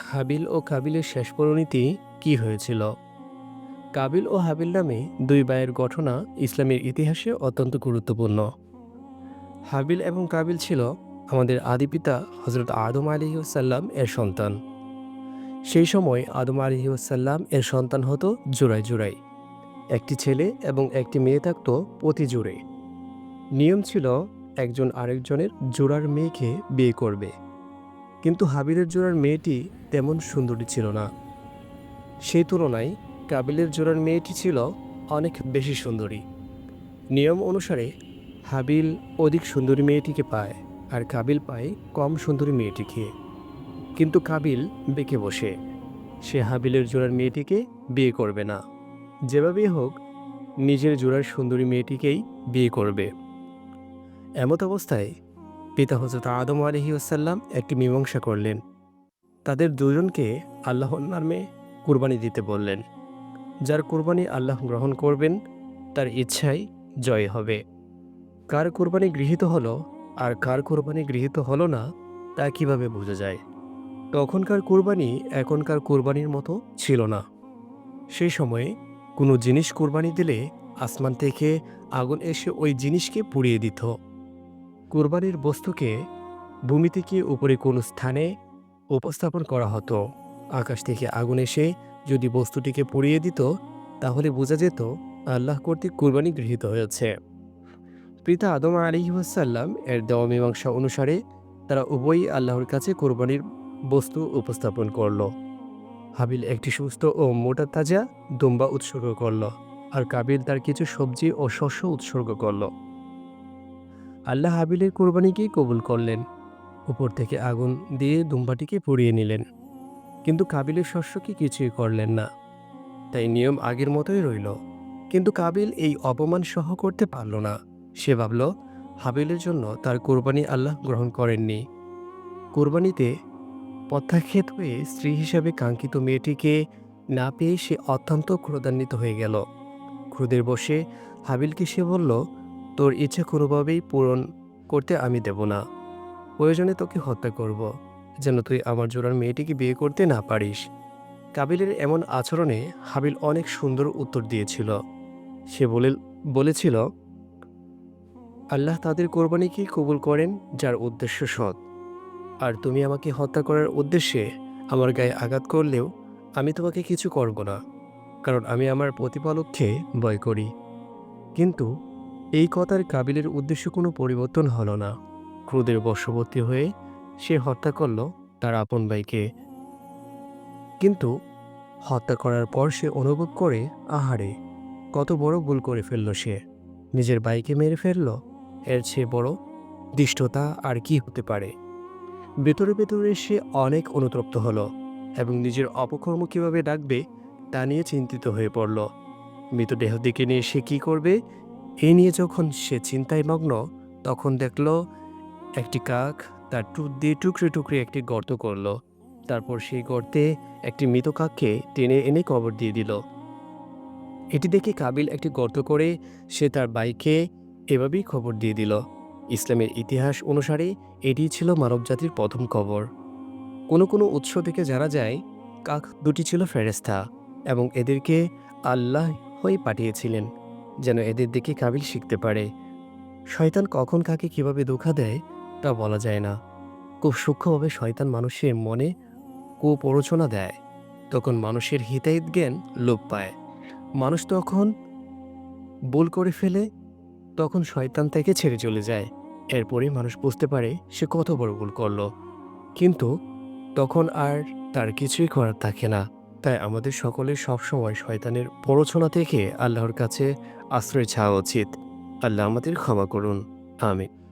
হাবিল ও কাবিলের শেষ পরিণতি কি হয়েছিল? কাবিল ও হাবিল নামে দুই ভাইয়ের ঘটনা ইসলামের ইতিহাসে অত্যন্ত গুরুত্বপূর্ণ। হাবিল এবং কাবিল ছিল আমাদের আদিপিতা হজরত আদম আলিহাসাল্লাম এর সন্তান। সেই সময় আদম আলিহাসাল্লাম এর সন্তান হতো জোড়াই জোড়াই একটি ছেলে এবং একটি মেয়ে থাকত প্রতি জোড়ে নিয়ম ছিল, একজন আরেকজনের জোড়ার মেয়েকে বিয়ে করবে। কিন্তু হাবিলের জোড়ার মেয়েটি তেমন সুন্দরী ছিল না। সেই তুলনায় কাবিলের জোড়ার মেয়েটি ছিল অনেক বেশি সুন্দরী। নিয়ম অনুসারে হাবিল অধিক সুন্দরী মেয়েটিকে পায় আর কাবিল পায় কম সুন্দরী মেয়েটিকে। কিন্তু কাবিল বেঁকে বসে। সে হাবিলের জোড়ার মেয়েটিকে বিয়ে করবে না। যেভাবেই হোক, নিজের জোড়ার সুন্দরী মেয়েটিকেই বিয়ে করবে। এমত অবস্থায় পিতা হজরত আদম আলহি আসাল্লাম একটি মীমাংসা করলেন। তাদের দুজনকে আল্লাহর নামে কুরবানি দিতে বললেন। যার কুরবানি আল্লাহ গ্রহণ করবেন, তার ইচ্ছাই জয় হবে। কার কুরবানি গৃহীত হলো আর কার কুরবানি গৃহীত হলো না, তা কীভাবে বোঝা যায়? তখনকার কুরবানি এখনকার কুরবানির মতো ছিল না। সেই সময়ে কোনো জিনিস কুরবানি দিলে আসমান থেকে আগুন এসে ওই জিনিসকে পুড়িয়ে দিত। কুরবানির বস্তুকে ভূমি থেকে উপরে কোনো স্থানে উপস্থাপন করা হতো? আকাশ থেকে আগুন এসে যদি বস্তুটিকে পুড়িয়ে দিত, তাহলে বোঝা যেত আল্লাহ কর্তৃক কুরবানি গৃহীত হয়েছে। পিতা আদম আলিহাসাল্লাম এর দেওয়া মীমাংসা অনুসারে তারা উভয়ই আল্লাহর কাছে কোরবানির বস্তু উপস্থাপন করল। হাবিল একটি সুস্থ ও মোটা তাজা দুম্বা উৎসর্গ করল, আর কাবিল তার কিছু সবজি ও শস্য উৎসর্গ করল। আল্লাহ হাবিলের কোরবানিকেই কবুল করলেন। উপর থেকে আগুন দিয়ে দুম্বাটিকে পুড়িয়ে নিলেন। কিন্তু কাবিলের শস্যকে কিছুই করলেন না। তাই নিয়ম আগের মতোই রইল। কিন্তু কাবিল এই অপমান সহ করতে পারল না। সে ভাবল, হাবিলের জন্য তার কোরবানি আল্লাহ গ্রহণ করেননি। কোরবানিতে প্রত্যাখ্যাত হয়ে স্ত্রী হিসাবে কাঙ্ক্ষিত মেয়েটিকে না পেয়ে সে অত্যন্ত ক্রোধান্বিত হয়ে গেল। ক্রোধের বসে হাবিলকে সে বলল তোর ইচ্ছা কোনোভাবেই পূরণ করতে আমি দেব না। প্রয়োজনে তোকে হত্যা করব, যেন তুই আমার জোড়ার মেয়েটিকে বিয়ে করতে না পারিস। কাবিলের এমন আচরণে হাবিল অনেক সুন্দর উত্তর দিয়েছিল। সে বলে, বলেছিল, আল্লাহ তাদের কোরবানিকে কবুল করেন, যার উদ্দেশ্য সৎ। আর তুমি আমাকে হত্যা করার উদ্দেশ্যে আমার গায়ে আঘাত করলেও আমি তোমাকে কিছু করব না, কারণ আমি আমার প্রতিপালককে ভয় করি। কিন্তু এই কথার কাবিলের উদ্দেশ্য কোনো পরিবর্তন হলো না। ক্রোধের বশবর্তী হয়ে সে হত্যা করল তার আপন ভাইকে। কিন্তু হত্যা করার পর সে অনুভব করে, আহারে, কত বড় ভুল করে ফেলল সে। নিজের ভাইকে মেরে ফেলল, এর চেয়ে বড় দৃষ্টতা আর কি হতে পারে। ভেতরে ভেতরে সে অনেক অনুতপ্ত হলো এবং নিজের অপকর্ম কীভাবে ডাকবে তা নিয়ে চিন্তিত হয়ে পড়ল। মৃতদেহ দিকে নিয়ে সে কী করবে এ নিয়ে যখন সে চিন্তায় মগ্ন, তখন দেখল, একটি কাক তার টুট দিয়ে টুকরে টুকরে একটি গর্ত করল। তারপর সেই গর্তে একটি মৃত কাককে টেনে এনে কবর দিয়ে দিল। এটি দেখে কাবিল একটি গর্ত করে সে তার বাইকে এভাবেই খবর দিয়ে দিল। ইসলামের ইতিহাস অনুসারে এটি ছিল মানবজাতির প্রথম কবর। কোনো কোনো উৎস থেকে জানা যায়, কাক দুটি ছিল ফেরেস্তা এবং এদেরকে আল্লাহ হয়ে পাঠিয়েছিলেন। যেন এদের দেখে কাবিল শিখতে পারে। শয়তান কখন কাকে কীভাবে ধোকা দেয়, তা বলা যায় না। খুব সূক্ষ্মভাবে শয়তান মানুষের মনে কুপ্ররোচনা দেয়। তখন মানুষের হিতাহিত জ্ঞান লোপ পায়। মানুষ তখন ভুল করে ফেলে, তখন শয়তান থেকে ছেড়ে চলে যায়। এরপরে মানুষ বুঝতে পারে সে কত বড় ভুল করল। কিন্তু তখন আর তার কিছুই করার থাকে না। তাই আমাদের সকলের সবসময় শয়তানের প্ররোচনা থেকে আল্লাহর কাছে আশ্রয় চাওয়া উচিত। আল্লাহ আমাদের ক্ষমা করুন। আমিন।